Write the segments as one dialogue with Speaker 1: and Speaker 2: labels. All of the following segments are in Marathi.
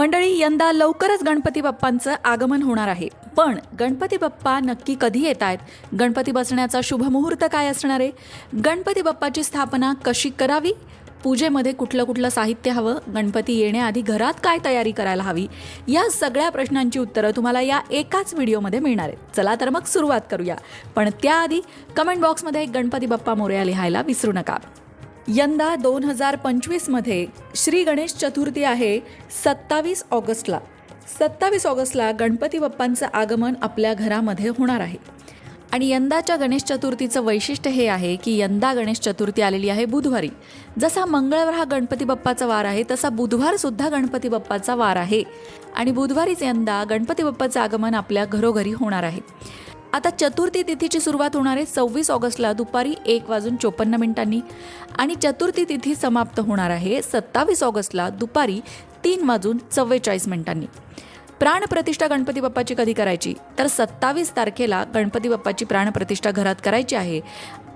Speaker 1: मंडळी यंदा लवकरच गणपती बाप्पांचं आगमन होणार आहे. पण गणपती बाप्पा नक्की कधी येत आहेत? गणपती बसण्याचा शुभ मुहूर्त काय असणार आहे? गणपती बाप्पाची स्थापना कशी करावी? पूजेमध्ये कुठलं कुठलं साहित्य हवं? गणपती येण्याआधी घरात काय तयारी करायला हवी? या सगळ्या प्रश्नांची उत्तरं तुम्हाला या एकाच व्हिडिओमध्ये मिळणार आहेत. चला तर मग सुरुवात करूया. पण त्याआधी कमेंट बॉक्समध्ये गणपती बाप्पा मोर्या लिहायला विसरू नका. यंदा दोन हजार पंचवीसमध्ये श्री गणेश चतुर्थी आहे सत्तावीस ऑगस्टला. सत्तावीस ऑगस्टला गणपती बाप्पांचं आगमन आपल्या घरामध्ये होणार आहे. आणि यंदाच्या गणेश चतुर्थीचं वैशिष्ट्य हे आहे की यंदा गणेश चतुर्थी आलेली आहे बुधवारी. जसा मंगळवार हा गणपती बाप्पाचा वार आहे तसा बुधवार सुद्धा गणपती बाप्पाचा वार आहे. आणि बुधवारीच यंदा गणपती बाप्पाचं आगमन आपल्या घरोघरी होणार आहे. आता चतुर्थी तिथीची सुरुवात होणार आहे सव्वीस ऑगस्टला दुपारी एक वाजून चोपन्न मिनिटांनी. आणि चतुर्थी तिथी समाप्त होणार आहे सत्तावीस ऑगस्टला दुपारी तीन वाजून चव्वेचाळीस मिनिटांनी. प्राणप्रतिष्ठा गणपती बाप्पाची कधी करायची? तर सत्तावीस तारखेला गणपती बाप्पाची प्राणप्रतिष्ठा घरात करायची आहे.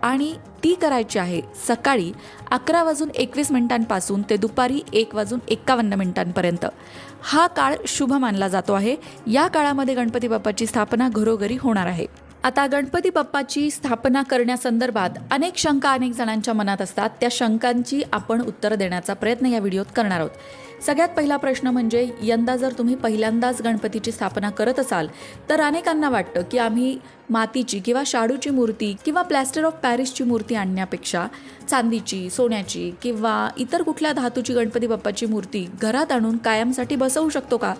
Speaker 1: आणि ती करायची आहे सकाळी अकरा वाजून एकवीस मिनिटांपासून ते दुपारी एक वाजून एकावन्न मिनिटांपर्यंत. हा काळ शुभ मानला जातो आहे. या काळामध्ये गणपती बाप्पाची स्थापना घरोघरी होणार आहे. आता गणपती बाप्पाची स्थापना करण्यासंदर्भात अनेक शंका अनेक जणांच्या मनात असतात. त्या शंकांची आपण उत्तर देण्याचा प्रयत्न या व्हिडिओत करणार आहोत. सगळ्यात पहिला प्रश्न म्हणजे यंदा जर तुम्ही पहिल्यांदाच गणपतीची स्थापना करत असाल तर अनेकांना वाटतं की आम्ही मातीची किंवा शाडूची मूर्ती किंवा प्लॅस्टर ऑफ पॅरिसची मूर्ती आणण्यापेक्षा चांदीची सोन्याची किंवा इतर कुठल्या धातूची गणपती बाप्पाची मूर्ती घरात आणून कायमसाठी बसवू शकतो का?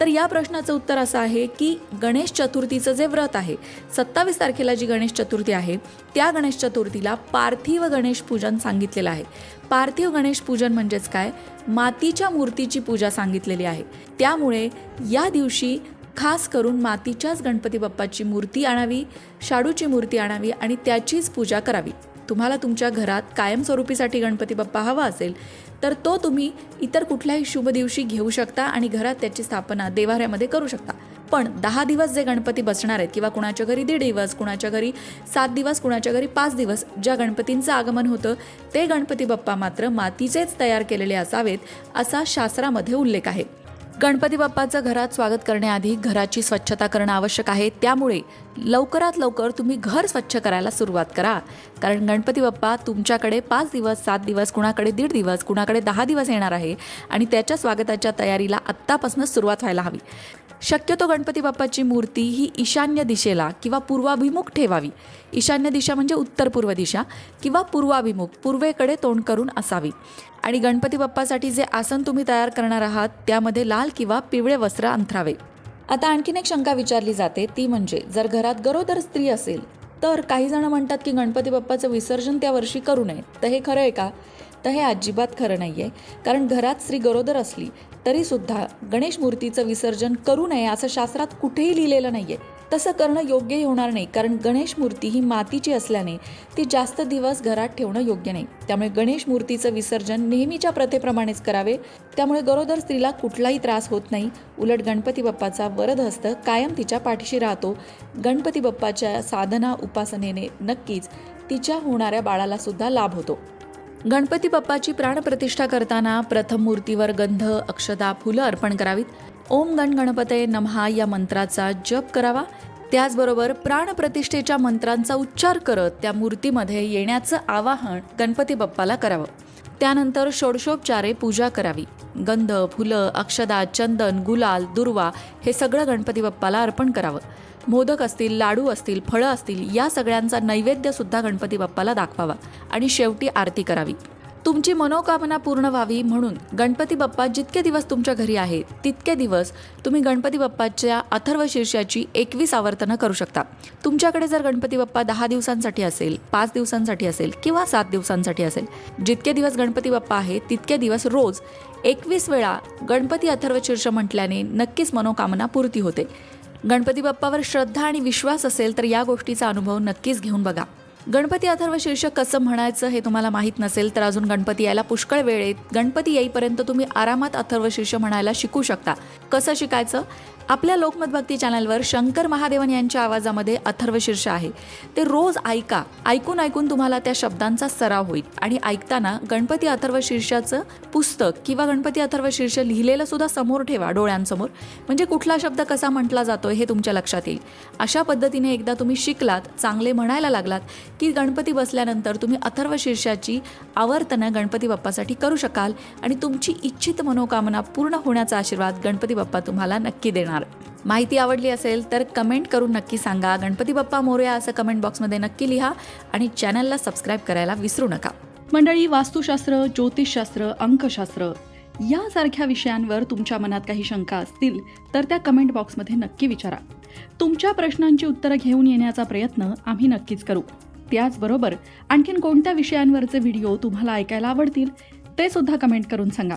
Speaker 1: तर या प्रश्नाचं उत्तर असं आहे की गणेश चतुर्थीचं जे व्रत आहे सत्तावीस तारखेला जी गणेश चतुर्थी आहे त्या गणेश चतुर्थीला पार्थिव गणेश पूजन सांगितलेलं आहे. पार्थिव गणेश पूजन म्हणजेच काय? मातीच्या मूर्तीची पूजा सांगितलेली आहे. त्यामुळे या दिवशी खास करून मातीच्याच गणपती बाप्पाची मूर्ती आणावी शाडूची मूर्ती आणावी आणि त्याचीच पूजा करावी. तुम्हाला तुमच्या घरात कायमस्वरूपीसाठी गणपती बाप्पा हवा असेल तर तो तुम्ही इतर कुठल्याही शुभ दिवशी घेऊ शकता आणि घरात त्याची स्थापना देवाऱ्यामध्ये करू शकता. पण दहा दिवस जे गणपती बसणार आहेत किंवा कुणाच्या घरी दीड दिवस कुणाच्या घरी सात दिवस कुणाच्या घरी पाच दिवस ज्या गणपतींचं आगमन होतं ते गणपती बाप्पा मात्र मातीचेच तयार केलेले असावेत असा शास्त्रामध्ये उल्लेख आहे. गणपती बाप्पाचं घरात स्वागत करण्याआधी घराची स्वच्छता करणं आवश्यक आहे. त्यामुळे लवकरात लवकर तुम्ही घर स्वच्छ करायला सुरुवात करा. कारण गणपती बाप्पा तुमच्याकडे पाच दिवस सात दिवस कुणाकडे दीड दिवस कुणाकडे दहा दिवस येणार आहे आणि त्याच्या स्वागताच्या तयारीला आत्तापासूनच सुरुवात व्हायला हवी. शक्यतो गणपती बाप्पाची मूर्ती ही ईशान्य दिशेला किंवा पूर्वाभिमुख ठेवावी. ईशान्य दिशा म्हणजे उत्तर पूर्व दिशा किंवा पूर्वाभिमुख पूर्वेकडे तोंड करून असावी. आणि गणपती बाप्पासाठी जे आसन तुम्ही तयार करणार आहात त्यामध्ये लाल किंवा पिवळे वस्त्र अंथरावे. आता आणखीन एक शंका विचारली जाते ती म्हणजे जर घरात गरोदर स्त्री असेल तर काही जण म्हणतात की गणपती बाप्पाचं विसर्जन त्या वर्षी करू नये. तर हे खरं आहे का? तर हे अजिबात खरं नाही आहे कारण घरात स्त्री गरोदर असली तरीसुद्धा गणेश मूर्तीचं विसर्जन करू नये असं शास्त्रात कुठेही लिहिलेलं नाही आहे तसं करणं योग्यही होणार नाही. कारण गणेश मूर्ती ही मातीची असल्याने ती जास्त दिवस घरात ठेवणं योग्य नाही. त्यामुळे गणेश मूर्तीचं विसर्जन नेहमीच्या प्रथेप्रमाणेच करावे. त्यामुळे गरोदर स्त्रीला कुठलाही त्रास होत नाही. उलट गणपती बाप्पाचा वरदहस्त कायम तिच्या पाठीशी राहतो. गणपती बाप्पाच्या साधना उपासनेने नक्कीच तिच्या होणाऱ्या बाळाला सुद्धा लाभ होतो. गणपती बाप्पाची प्राणप्रतिष्ठा करताना प्रथम मूर्तीवर गंध अक्षदा फुलं अर्पण करावीत. ओम गण गणपते नमहा या मंत्राचा जप करावा. त्याचबरोबर प्राणप्रतिष्ठेच्या मंत्रांचा उच्चार करत त्या मूर्तीमध्ये येण्याचं आवाहन गणपती बाप्पाला करावं. त्यानंतर षोडशोपचारे पूजा करावी. गंध फुलं अक्षदा चंदन गुलाल दुर्वा हे सगळं गणपती बाप्पाला अर्पण करावं. मोदक असतील लाडू असतील फळं असतील या सगळ्यांचा नैवेद्य सुद्धा गणपती बाप्पाला दाखवावा. आणि शेवटी आरती करावी. तुमची मनोकामना पूर्ण व्हावी म्हणून गणपती बाप्पा जितके दिवस तुमच्या घरी आहेत तितके दिवस तुम्ही गणपती बाप्पाच्या अथर्व शीर्षाची एकवीस आवर्तनं करू शकता. तुमच्याकडे जर गणपती बाप्पा दहा दिवसांसाठी असेल पाच दिवसांसाठी असेल किंवा सात दिवसांसाठी असेल जितके दिवस गणपती बाप्पा आहे तितके दिवस रोज एकवीस वेळा गणपती अथर्व शीर्ष म्हटल्याने नक्कीच मनोकामना पूर्ती होते. गणपती बाप्पावर श्रद्धा आणि विश्वास असेल तर या गोष्टीचा अनुभव नक्कीच घेऊन बघा. गणपती अथर्व शीर्षक कसं म्हणायचं हे तुम्हाला माहीत नसेल तर अजून गणपती यायला पुष्कळ वेळ आहे. गणपती येईपर्यंत तुम्ही आरामात अथर्व शीर्ष म्हणायला शिकू शकता. कसं शिकायचं? आपल्या लोकमत भक्ती चॅनलवर शंकर महादेवन यांच्या आवाजामध्ये अथर्व शीर्ष आहे. ते रोज ऐका ऐकून ऐकून तुम्हाला त्या शब्दांचा सराव होईल. आणि ऐकताना गणपती अथर्व शीर्षाचं पुस्तक किंवा गणपती अथर्व शीर्ष लिहिलेलं सुद्धा समोर ठेवा डोळ्यांसमोर. म्हणजे कुठला शब्द कसा म्हटला जातोय हे तुमच्या लक्षात येईल. अशा पद्धतीने एकदा तुम्ही शिकलात चांगले म्हणायला लागलात की गणपती बसल्यानंतर तुम्ही अथर्व शीर्षाची आवर्तनं गणपती बाप्पासाठी करू शकाल आणि तुमची इच्छित मनोकामना पूर्ण होण्याचा आशीर्वाद गणपती बाप्पा तुम्हाला नक्की देणार माहिती आवडली असेल तर कमेंट करून नक्की सांगा. गणपती बाप्पा मोर्या असं कमेंट बॉक्समध्ये नक्की लिहा आणि चॅनलला सबस्क्राईब करायला विसरू नका.
Speaker 2: मंडळी वास्तुशास्त्र ज्योतिषशास्त्र अंकशास्त्र यासारख्या विषयांवर तुमच्या मनात काही शंका असतील तर त्या कमेंट बॉक्समध्ये नक्की विचारा. तुमच्या प्रश्नांची उत्तरं घेऊन येण्याचा प्रयत्न आम्ही नक्कीच करू. त्याचबरोबर आणखीन कोणत्या विषयांवरचे व्हिडिओ तुम्हाला ऐकायला आवडतील ते सुद्धा कमेंट करून सांगा.